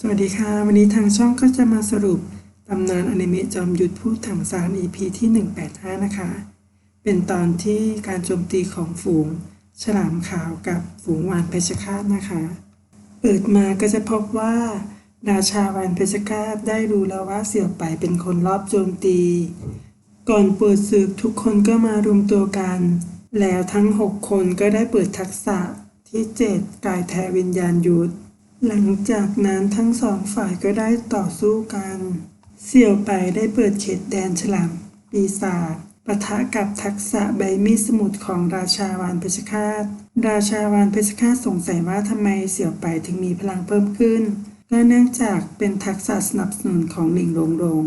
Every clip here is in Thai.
สวัสดีค่ะ วันนี้ทางช่องก็จะมาสรุปตำนานอนิเมะจอมยุทธพูดถังซาน EP ที่ 185 นะคะ เป็นตอนที่การโจมตีของฝูง ฉลามขาวกับฝูงวานเพชรฆาตนะคะ เปิดมาก็จะพบว่า ราชาวานเพชรฆาตได้รู้แล้วว่าเสี่ยวไปเป็นคนรอบโจมตี ก่อนเปิดศึกทุกคนก็มารวมตัวกัน แล้วทั้ง 6 คนก็ได้เปิดทักษะที่ 7 กายแทวิญญาณยุทธ หลังจากนั้นทั้งสองฝ่ายก็ได้ต่อสู้กัน เสี่ยวไปได้เปิดเขตแดนฉลามปีศาจปะทะกับทักษะใบมีดสมุทรของราชาวานเพชรฆาต ราชาวานเพชรฆาตสงสัยว่าทำไมเสี่ยวไปถึงมีพลังเพิ่มขึ้นก็เนื่องจากเป็นทักษะสนับสนุนของหลิงหลงหลง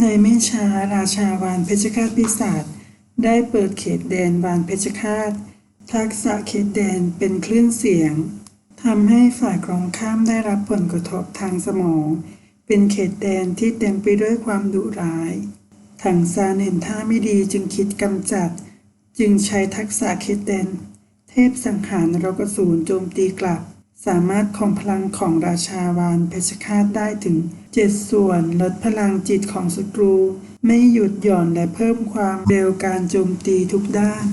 ในไม่ช้าราชาวานเพชรฆาตปีศาจได้เปิดเขตแดนวานเพชรฆาต ทักษะเขตแดนเป็นคลื่นเสียง ทำให้ฝ่ายตรงข้ามได้รับผลกระทบทางสมอง เป็นเขตแดนที่เต็มไปด้วยความดุร้าย ถังซานเห็นท่าไม่ดีจึงคิดกำจัด จึงใช้ทักษะเขตแดน เทพสังหารรกสูรโจมตีกลับ สามารถคงพลังของราชาวานเพชรฆาตได้ถึง7ส่วนลดพลังจิตของศัตรู ไม่หยุดหย่อนและเพิ่มความเร็วการโจมตีทุกด้าน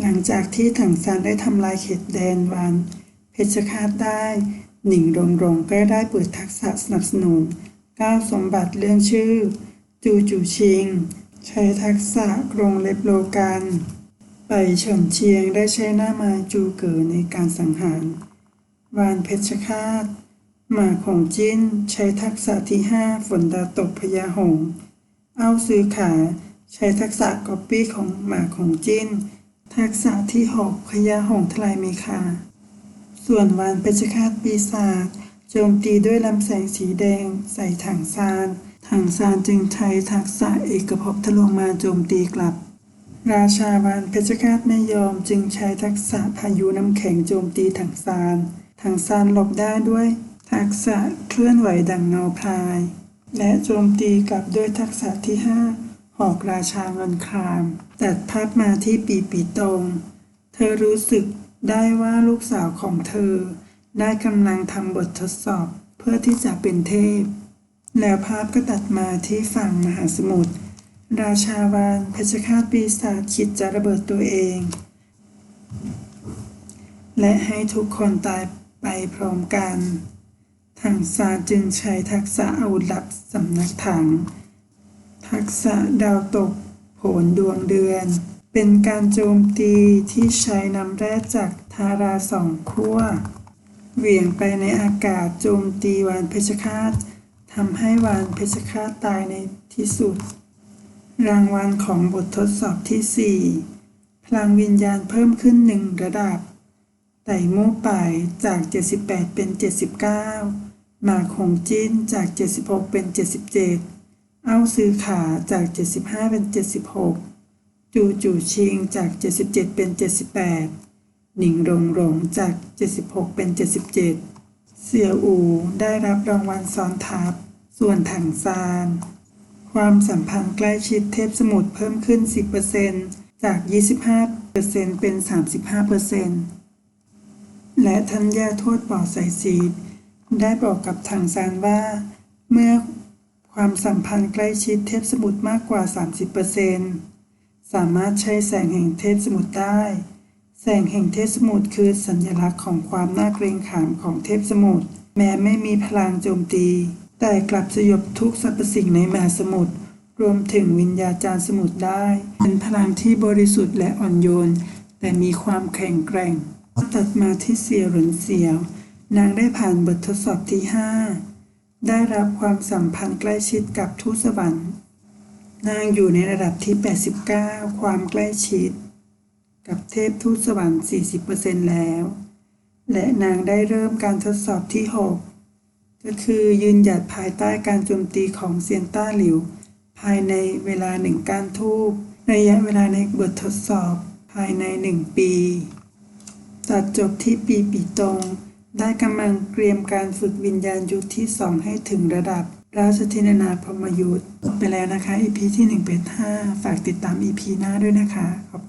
หลังจากที่ถังซานได้ทำลายเขตแดนวาน เพชรฆาตได้ หนิงรงรงก็ได้เปิดทักษะสนับสนุนก้าวสมบัติเรื่องชื่อ จูจูชิง ใช้ทักษะกรงเล็บโลกันไปเฉินเชียงได้ใช้หน้าไม้จูเก๋อในการสังหาร วานเพชรฆาตหมาของจิ้นใช้ทักษะที่ 5 ฝนดาตกพญาหง เอาซื้อขา ใช้ทักษะก๊อปปี้ของหมาของจิ้น ทักษะที่ 6พญาหงทลายเมคา ส่วนวานเพชรฆาตปีศาจโจมตีด้วยลำแสงสีแดง ใส่ถังซาน ถังซานจึงใช้ทักษะเอกภพทะลวงมาโจมตีกลับ ราชาวานเพชรฆาตไม่ยอมจึงใช้ทักษะพายุน้ำแข็งโจมตีถังซาน ถังซานหลบได้ด้วย ทักษะเคลื่อนไหวดังเงาพราย และโจมตีกลับด้วยทักษะที่5หอกราชาเงินคราม ตัดภาพมาที่ปีปีตรง เธอรู้สึก ได้ว่าลูกสาวของเธอ ได้กำลังทำบททดสอบเพื่อที่จะเป็นเทพ แล้วภาพก็ตัดมาที่ฝั่งมหาสมุทรราชาวานเพชรฆาตปีศาจคิดจะระเบิดตัวเอง และให้ทุกคนตายไปพร้อมกันถังซาจึงใช้ทักษะอาวุธลับสำนักถัง ทักษะดาวตก โผนดวงเดือน เป็นการโจมตีที่ใช้นำแร่จากทาราสองขั้ว เหวี่ยงไปในอากาศโจมตีวานเพชรฆาตทำให้วานเพชรฆาตตายในที่สุด รางวัลของบททดสอบที่ 4 พลังวิญญาณเพิ่มขึ้นหนึ่งระดับ ไต่มู่ป่ายจาก 78 เป็น 79 หมากของจิ้นจาก 76 เป็น 77 เอ้าซื้อขาจาก 75 เป็น 76 จูจูชิงจาก 77 เป็น 78 หนิงรงรงจาก 76 เป็น 77 เสี่ยอูได้รับรางวัลซ้อนทับ ส่วนถังซาน ความสัมพันธ์ใกล้ชิดเทพสมุทรเพิ่มขึ้น 10%จาก 25%เป็น 35%และทัญญาโทษปอใส่ซีดได้บอกกับถังซานว่า เมื่อความสัมพันธ์ใกล้ชิดเทพสมุทรมากกว่า 30% สามารถใช้แสงแห่งเทพสมุทรได้ แสงแห่งเทพสมุทรคือสัญลักษณ์ของความน่าเกรงขามของเทพสมุทรแม้ไม่มีพลังโจมตี แต่กลับสยบทุกสรรพสิ่งในมหาสมุทรรวมถึงวิญญาจารสมุทรได้ เป็นพลังที่บริสุทธิ์และอ่อนโยน แต่มีความแข็งแกร่งตัดมาที่เสียหรินเสียว นางได้ผ่านบททดสอบที่ 5 ได้รับความสัมพันธ์ใกล้ชิดกับทูตสวรรค์ นางอยู่ในระดับที่ 89 ความใกล้ชิด กับเทพทูตสวรรค์ 40%แล้ว และนางได้เริ่มการทดสอบที่ 6 ก็คือยืนหยัดภายใต้การโจมตีของเซียนต้าหลิว ภายในเวลาหนึ่งการทูบระยะเวลาในบททดสอบภายในหนึ่งปี ตัดจบที่ปีปีตรง ได้กำลังเตรียมการฝึกวิญญาณยุทธที่สองให้ถึงระดับ ราชธินนาพรมยุทธ์ไปแล้วนะคะ EP ที่1เป็น5ฝากติดตาม EP หน้าด้วยนะคะ